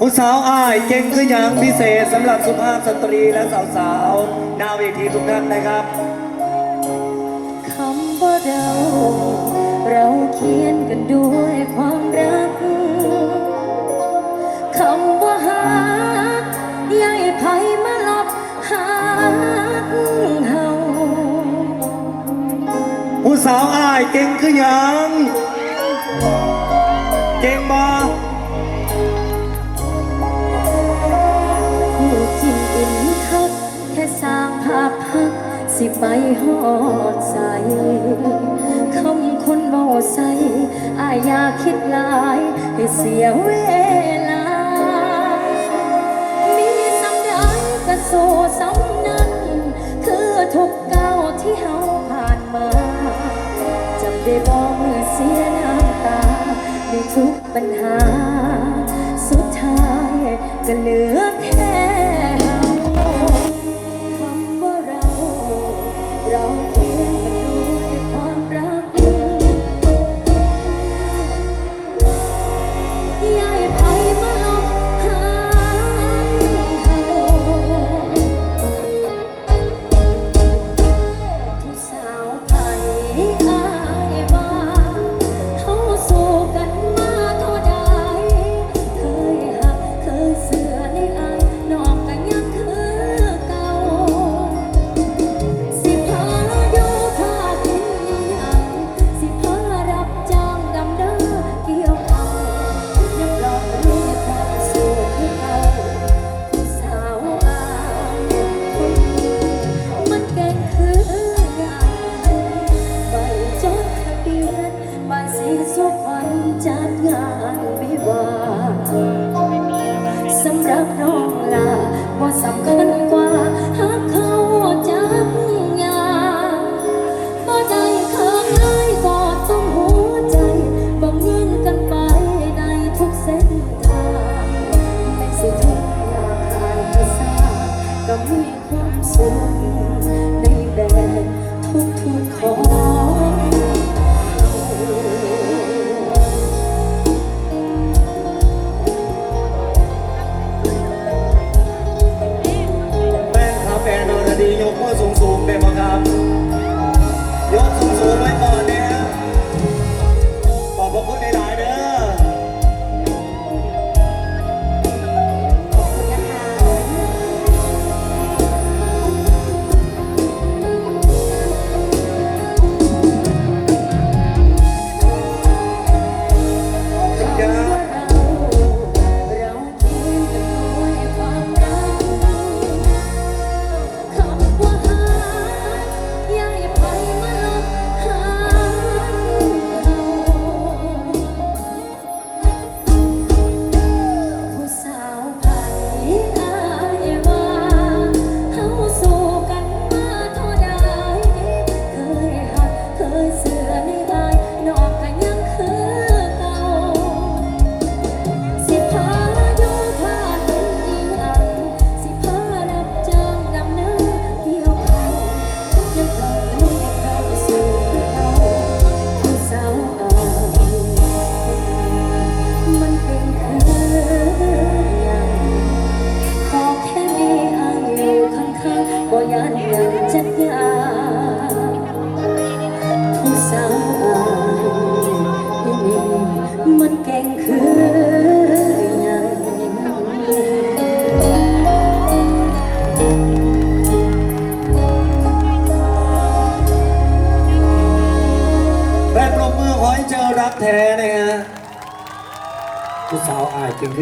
คุณสาวอายเก่งคืออย่างพิเศษสำหรับสุภาพสตรีและสาวๆหน้าเวทีทุกท่านนะครับ คำว่าเรา เราเขียนกันด้วยความรัก คำว่าหาใหญ่ไพ่มาหลบหาเฮาผู้สาวอายเก่งคืออย่าง เก่งบ่ สิไปหอดใสคำคนเบาใสอาอยาคิดลาย ให้เสียเวลา มีสำได้กระโซสำนั้น คือทุกเก้าที่เฮาผ่านมาจำได้บอกเมือเสียน้ำตาในทุกปัญหา สุดท้ายก็เหลือ soul. 不烧啊 ai?